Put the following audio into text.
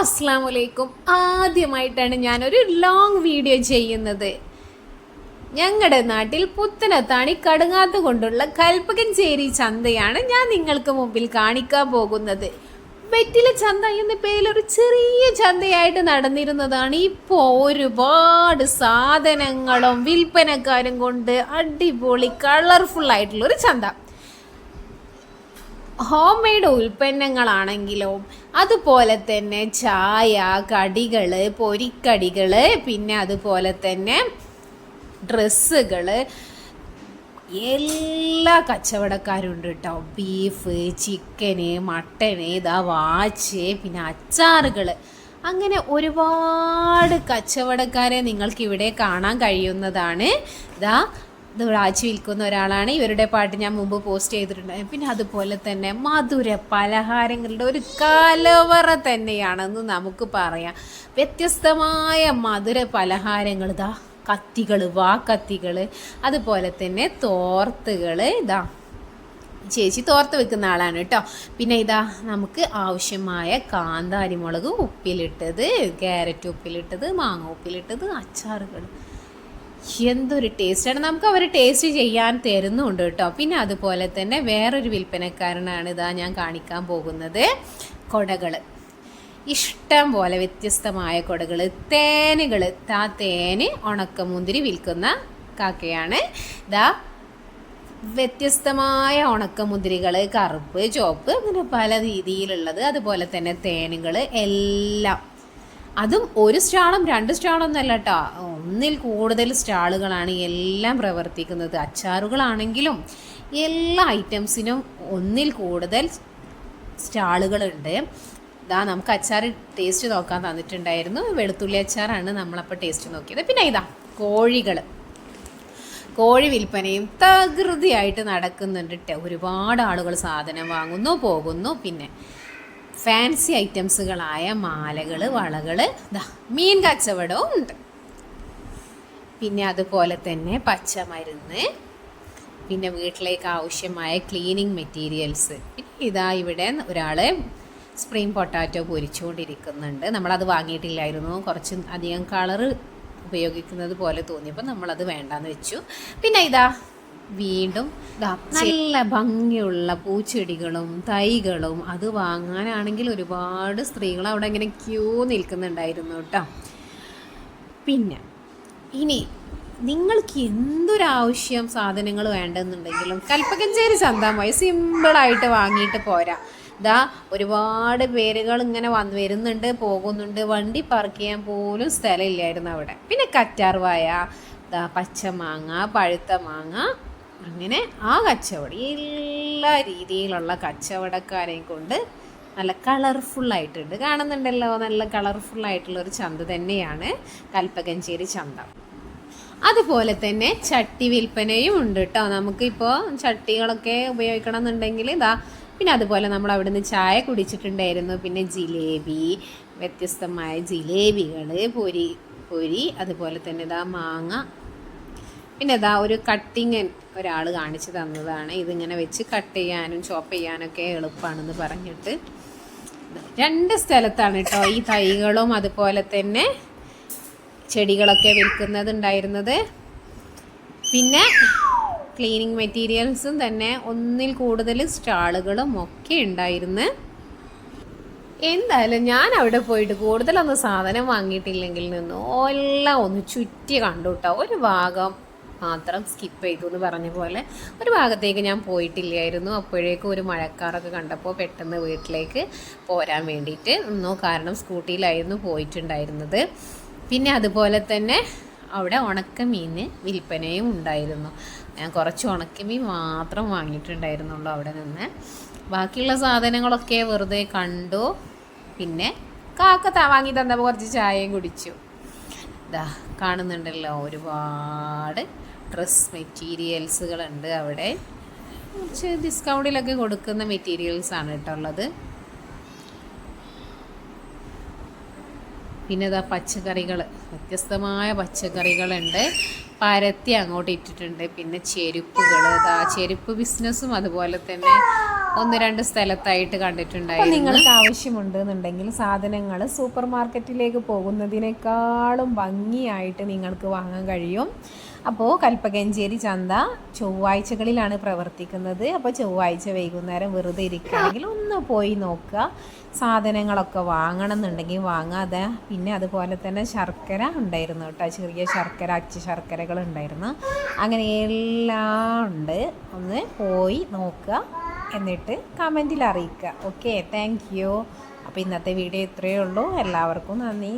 അസ്സാം വലൈക്കും ആദ്യമായിട്ടാണ് ഞാനൊരു ലോങ് വീഡിയോ ചെയ്യുന്നത്. ഞങ്ങളുടെ നാട്ടിൽ പുത്തനത്താണി കടുങ്ങാത്ത കൊണ്ടുള്ള കൽപ്പകഞ്ചേരി ചന്തയാണ് ഞാൻ നിങ്ങൾക്ക് മുമ്പിൽ കാണിക്കാൻ പോകുന്നത്. വെറ്റില ചന്ത എന്ന പേരിൽ ഒരു ചെറിയ ചന്തയായിട്ട് നടന്നിരുന്നതാണ് ഇപ്പോൾ ഒരുപാട് സാധനങ്ങളും വിൽപ്പനക്കാരും കൊണ്ട് അടിപൊളി കളർഫുൾ ആയിട്ടുള്ള ഒരു ചന്ത. ഹോം മെയ്ഡ് ഉൽപ്പന്നങ്ങളാണെങ്കിലോ അതുപോലെ തന്നെ ചായ കടികൾ പൊരിക്കടികൾ പിന്നെ അതുപോലെ തന്നെ ഡ്രസ്സുകൾ എല്ലാ കച്ചവടക്കാരുണ്ട് കേട്ടോ ബീഫ് ചിക്കന് മട്ടന് ഇതാ വാച്ച് പിന്നെ അച്ചാറുകൾ അങ്ങനെ ഒരുപാട് കച്ചവടക്കാരെ നിങ്ങൾക്ക് ഇവിടെ കാണാൻ കഴിയുന്നതാണ്. ഇതാ ഇത് വിൽക്കുന്ന ഒരാളാണ്. ഇവരുടെ പാട്ട് ഞാൻ മുമ്പ് പോസ്റ്റ് ചെയ്തിട്ടുണ്ട് പിന്നെ അതുപോലെ തന്നെ മധുര പലഹാരങ്ങളുടെ ഒരു കലവറ തന്നെയാണെന്ന് നമുക്ക് പറയാം. വ്യത്യസ്തമായ മധുര പലഹാരങ്ങൾ ഇതാ. കത്തികൾ വാക്കത്തികൾ അതുപോലെ തന്നെ തോർത്തുകൾ ഇതാ. ചേച്ചി തോർത്ത് വെക്കുന്ന ആളാണ് കേട്ടോ. പിന്നെ ഇതാ നമുക്ക് ആവശ്യമായ കാന്താരിമുളക് ഉപ്പിലിട്ടത് ക്യാരറ്റ് ഉപ്പിലിട്ടത് മാങ്ങ ഉപ്പിലിട്ടത് അച്ചാറുകൾ എന്തൊരു ടേസ്റ്റാണ് നമുക്ക് അവർ ടേസ്റ്റ് ചെയ്യാൻ തരുന്നുണ്ട് കേട്ടോ. പിന്നെ അതുപോലെ തന്നെ വേറൊരു വിൽപ്പനക്കാരനാണ് ഇതാ ഞാൻ കാണിക്കാൻ പോകുന്നത്. കൊടകൾ ഇഷ്ടം പോലെ വ്യത്യസ്തമായ കൊടകൾ തേനുകൾ താ തേന് ഉണക്കമുന്തിരി വിൽക്കുന്ന കാക്കയാണ്. ദാ വ്യത്യസ്തമായ ഉണക്കമുന്തിരികൾ കറുപ്പ് ചുവപ്പ് അങ്ങനെ പല രീതിയിലുള്ളത്. അതുപോലെ തന്നെ തേനുകൾ എല്ലാം അതും ഒരു സ്റ്റാളും രണ്ട് സ്റ്റാളും അല്ല കേട്ടോ ഒന്നിൽ കൂടുതൽ സ്റ്റാളുകളാണ് എല്ലാം പ്രവർത്തിക്കുന്നത്. അച്ചാറുകളാണെങ്കിലും എല്ലാ ഐറ്റംസിനും ഒന്നിൽ കൂടുതൽ സ്റ്റാളുകളുണ്ട്. ഇതാ നമുക്ക് അച്ചാർ ടേസ്റ്റ് നോക്കാൻ തന്നിട്ടുണ്ടായിരുന്നു. വെളുത്തുള്ളി അച്ചാറാണ് നമ്മളപ്പോൾ ടേസ്റ്റ് നോക്കിയത്. പിന്നെ ഇതാ കോഴികൾ. കോഴി വിൽപ്പനയും തകൃതിയായിട്ട് നടക്കുന്നുണ്ട് ഒരുപാട് ആളുകൾ സാധനം വാങ്ങുന്നു പോകുന്നു പിന്നെ ഫാൻസി ഐറ്റംസുകളായ മാലകൾ വളകൾ മീൻ കച്ചവടവും ഉണ്ട്. പിന്നെ അതുപോലെ തന്നെ പച്ചമരുന്ന് പിന്നെ വീട്ടിലേക്ക് ആവശ്യമായ ക്ലീനിങ് മെറ്റീരിയൽസ്. ഇതാ ഇവിടെ ഒരാൾ സ്പ്രിങ് പൊട്ടാറ്റോ പൊരിച്ചുകൊണ്ടിരിക്കുന്നുണ്ട്. നമ്മളത് വാങ്ങിയിട്ടില്ലായിരുന്നു. കുറച്ച് അധികം കളറ് ഉപയോഗിക്കുന്നത് പോലെ തോന്നിയപ്പോൾ നമ്മളത് വേണ്ടാന്ന് വെച്ചു. പിന്നെ ഇതാ വീണ്ടും നല്ല ഭംഗിയുള്ള പൂച്ചെടികളും തൈകളും അത് വാങ്ങാനാണെങ്കിൽ ഒരുപാട് സ്ത്രീകൾ അവിടെ ഇങ്ങനെ ക്യൂ നിൽക്കുന്നുണ്ടായിരുന്നു കേട്ടോ. പിന്നെ ഇനി നിങ്ങൾക്ക് എന്തൊരാവശ്യം സാധനങ്ങൾ വേണ്ടെന്നുണ്ടെങ്കിലും കൽപ്പകഞ്ചേരി ചന്തമായി സിമ്പിളായിട്ട് വാങ്ങിയിട്ട് പോരാ. ഇതാ ഒരുപാട് പേരുകൾ ഇങ്ങനെ വന്ന് വരുന്നുണ്ട് പോകുന്നുണ്ട്. വണ്ടി പാർക്ക് ചെയ്യാൻ പോലും സ്ഥലമില്ലായിരുന്നു അവിടെ. പിന്നെ കറ്റാർവായ ഇതാ പച്ചമാങ്ങ പഴുത്ത മാങ്ങ അങ്ങനെ ആ കച്ചവടം എല്ലാ രീതിയിലുള്ള കച്ചവടക്കാരെയും കൊണ്ട് നല്ല കളർഫുള്ളായിട്ടുണ്ട് കാണുന്നുണ്ടല്ലോ നല്ല കളർഫുള്ളായിട്ടുള്ള ഒരു ചന്ത തന്നെയാണ് കൽപ്പകഞ്ചേരി ചന്ത. അതുപോലെ തന്നെ ചട്ടി വിൽപ്പനയും ഉണ്ട് കേട്ടോ നമുക്കിപ്പോൾ ചട്ടികളൊക്കെ ഉപയോഗിക്കണം എന്നുണ്ടെങ്കിൽ ഇതാ പിന്നെ അതുപോലെ നമ്മൾ അവിടുന്ന് ചായ കുടിച്ചിട്ടുണ്ടായിരുന്നു. പിന്നെ ജിലേബി വ്യത്യസ്തമായ ജിലേബികൾ പൊരി പൊരി അതുപോലെ തന്നെ ഇതാ മാങ്ങ പിന്നെ ഇതാ ഒരു കട്ടിങ് ഒരാൾ കാണിച്ചു തന്നതാണ്. ഇതിങ്ങനെ വെച്ച് കട്ട് ചെയ്യാനും ചോപ്പ് ചെയ്യാനൊക്കെ എളുപ്പമാണെന്ന് പറഞ്ഞിട്ട്. രണ്ട് സ്ഥലത്താണ് കേട്ടോ ഈ തൈകളും അതുപോലെ തന്നെ ചെടികളൊക്കെ വിൽക്കുന്നത് ഉണ്ടായിരുന്നത്. പിന്നെ ക്ലീനിങ് മെറ്റീരിയൽസും തന്നെ ഒന്നിൽ കൂടുതൽ സ്റ്റാളുകളും ഒക്കെ ഉണ്ടായിരുന്നു. എന്തായാലും ഞാൻ അവിടെ പോയിട്ട് കൂടുതലൊന്നും സാധനം വാങ്ങിയിട്ടില്ലെങ്കിൽ നിന്നു? എല്ലാം ഒന്ന് ചുറ്റി കണ്ടു കേട്ടോ ഒരു ഭാഗം മാത്രം സ്കിപ്പ് ചെയ്തു എന്ന് പറഞ്ഞ പോലെ ഒരു ഭാഗത്തേക്ക് ഞാൻ പോയിട്ടില്ലായിരുന്നു. അപ്പോഴേക്കും ഒരു മഴക്കാറൊക്കെ കണ്ടപ്പോൾ പെട്ടെന്ന് വീട്ടിലേക്ക് പോരാൻ വേണ്ടിയിട്ട് നിന്നു കാരണം സ്കൂട്ടിയിലായിരുന്നു പോയിട്ടുണ്ടായിരുന്നത്. പിന്നെ അതുപോലെ തന്നെ അവിടെ ഉണക്കമീൻ വിൽപ്പനയും ഉണ്ടായിരുന്നു. ഞാൻ കുറച്ച് ഉണക്കമീൻ മാത്രം വാങ്ങിയിട്ടുണ്ടായിരുന്നുള്ളൂ അവിടെ നിന്ന്. ബാക്കിയുള്ള സാധനങ്ങളൊക്കെ വെറുതെ കണ്ടു. പിന്നെ കാക്ക വാങ്ങി തന്നപ്പോൾ കുറച്ച് ചായയും കുടിച്ചു. ഇതാ കാണുന്നുണ്ടല്ലോ ഒരുപാട് ഡ്രസ് മെറ്റീരിയൽസുകളുണ്ട് അവിടെ. കുറച്ച് ഡിസ്കൗണ്ടിലൊക്കെ കൊടുക്കുന്ന മെറ്റീരിയൽസ് ആണ് കേട്ടോ ഉള്ളത്. പിന്നെ ഇതാ പച്ചക്കറികൾ വ്യത്യസ്തമായ പച്ചക്കറികളുണ്ട്. പരത്തി അങ്ങോട്ട് ഇട്ടിട്ടുണ്ട്. പിന്നെ ചെരുപ്പുകൾ ഇതാ ചെരുപ്പ് ബിസിനസ്സും അതുപോലെ തന്നെ ഒന്ന് രണ്ട് സ്ഥലത്തായിട്ട് കണ്ടിട്ടുണ്ടായി നിങ്ങൾക്ക് ആവശ്യമുണ്ട് എന്നുണ്ടെങ്കിൽ സാധനങ്ങൾ സൂപ്പർ മാർക്കറ്റിലേക്ക് പോകുന്നതിനേക്കാളും ഭംഗിയായിട്ട് നിങ്ങൾക്ക് വാങ്ങാൻ കഴിയും. അപ്പോൾ കൽപ്പകഞ്ചേരി ചന്ത ചൊവ്വാഴ്ചകളിലാണ് പ്രവർത്തിക്കുന്നത്. അപ്പോൾ ചൊവ്വാഴ്ച വൈകുന്നേരം വെറുതെ ഇരിക്കുകയാണെങ്കിൽ ഒന്ന് പോയി നോക്കുക. സാധനങ്ങളൊക്കെ വാങ്ങണം എന്നുണ്ടെങ്കിൽ വാങ്ങാതെ. പിന്നെ അതുപോലെ തന്നെ ശർക്കര ഉണ്ടായിരുന്നു കേട്ടോ. ചെറിയ ശർക്കര അച്ചു ശർക്കരകൾ ഉണ്ടായിരുന്നു അങ്ങനെ എല്ലാം ഉണ്ട്. ഒന്ന് പോയി നോക്കുക. എന്നിട്ട് കമന്റിൽ അറിയിക്കുക. ഓക്കെ താങ്ക് യു അപ്പോൾ ഇന്നത്തെ വീഡിയോ ഇത്രയേ ഉള്ളൂ. എല്ലാവർക്കും നന്ദി.